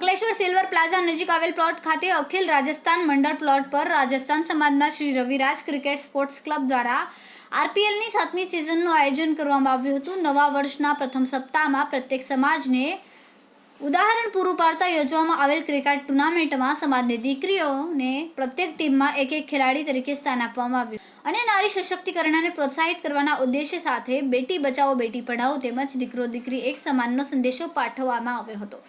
Ankleshwar silver plaza નજીક આવેલ plot ખાતે અખિલ રાજસ્થાન મંડળ પ્લોટ પર રાજસ્થાન સમાજના Shri Raviraj cricket sports club દ્વારા આરપીએલની સાતમી સિઝનનું આયોજન કરવામાં આવ્યું હતું નવા વર્ષના પ્રથમ સપ્તાહમાં પ્રત્યેક સમાજને ઉદાહરણ પૂરું પાડતા યોજવામાં આવેલ ક્રિકેટ ટુર્નામેન્ટમાં સમાજની દીકરીઓને પ્રત્યેક ટીમમાં એક એક ખેલાડી તરીકે સ્થાન આપવામાં આવ્યું અને નારી સશક્તિકરણને પ્રોત્સાહિત કરવાના ઉદ્દેશ્ય સાથે બેટી બચાવો બેટી પઢાઓ તેમજ દીકરો દીકરી એક સમાનનો સંદેશો પાઠવવામાં આવ્યો હતો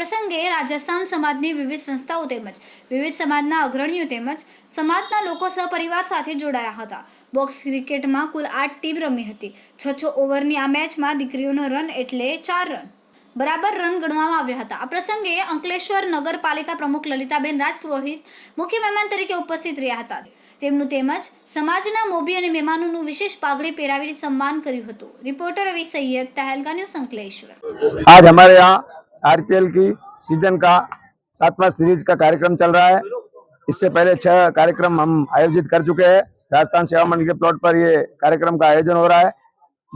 પ્રસંગે રાજસ્થાન સમાજની વિવિધ સંસ્થાઓ તેમજ વિવિધ સમાજના અગ્રણીઓ તેમજ સમાજના લોકો સહપરિવાર સાથે જોડાયા હતા બોક્સ ક્રિકેટમાં કુલ આઠ ટીમ રમી હતી છ છ ઓવરની આ મેચમાં દીકરીઓનો રન એટલે ચાર રન बराबर रन गणववा आवया होता आप प्रसंगे अंकलेश्वर नगरपालिका प्रमुख ललिताबेन राजप्रोहित मुख्य मेहमान તરીકે ઉપસ્થિત રહ્યા હતા તેમનું તેમજ સમાજના મોબી અને મહેમાનોનું વિશેષ પાઘડી પહેરાવીને સન્માન કર્યું હતું રિપોર્ટર વિસય તહેલગાણ્યો સંકલેશ્વર આજ અમારા આ આરપીએલ કી સીઝન કા સાતવા સીરીઝ કા કાર્યક્રમ ચલ રહા હે ઇસસે પહેલા 6 કાર્યક્રમ હમ આયોજિત કર ચુકે હે રાજસ્થાન સેવા મંડળ કે પ્લોટ પર યે કાર્યક્રમ કા આયોજન હો રહા હે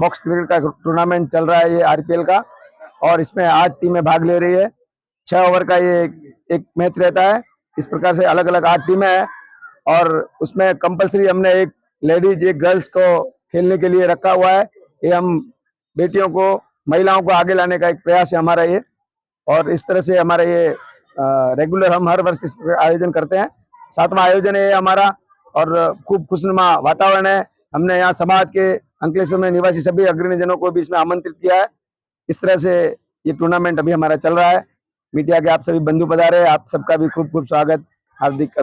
બોક્સ ક્રિકેટ કા ટૂર્નામેન્ટ ચલ રહા હે યે આરપીએલ કા और इसमें आठ टीमें भाग ले रही है छह ओवर का ये एक मैच रहता है इस प्रकार से अलग अलग आठ टीमें हैं और उसमें कंपलसरी हमने एक लेडीज एक गर्ल्स को खेलने के लिए रखा हुआ है ये हम बेटियों को महिलाओं को आगे लाने का एक प्रयास है हमारा ये और इस तरह से हमारा ये रेगुलर हम हर वर्ष इस आयोजन करते हैं सातवां आयोजन है हमारा और खूब खुशनुमा वातावरण है हमने यहाँ समाज के अंकलेश्वर में निवासी सभी अग्रणी जनों को भी इसमें आमंत्रित किया है इस तरह से ये टूर्नामेंट अभी हमारा चल रहा है मीडिया के आप सभी बंधु पधारे आप सबका भी खूब खूब स्वागत हार्दिक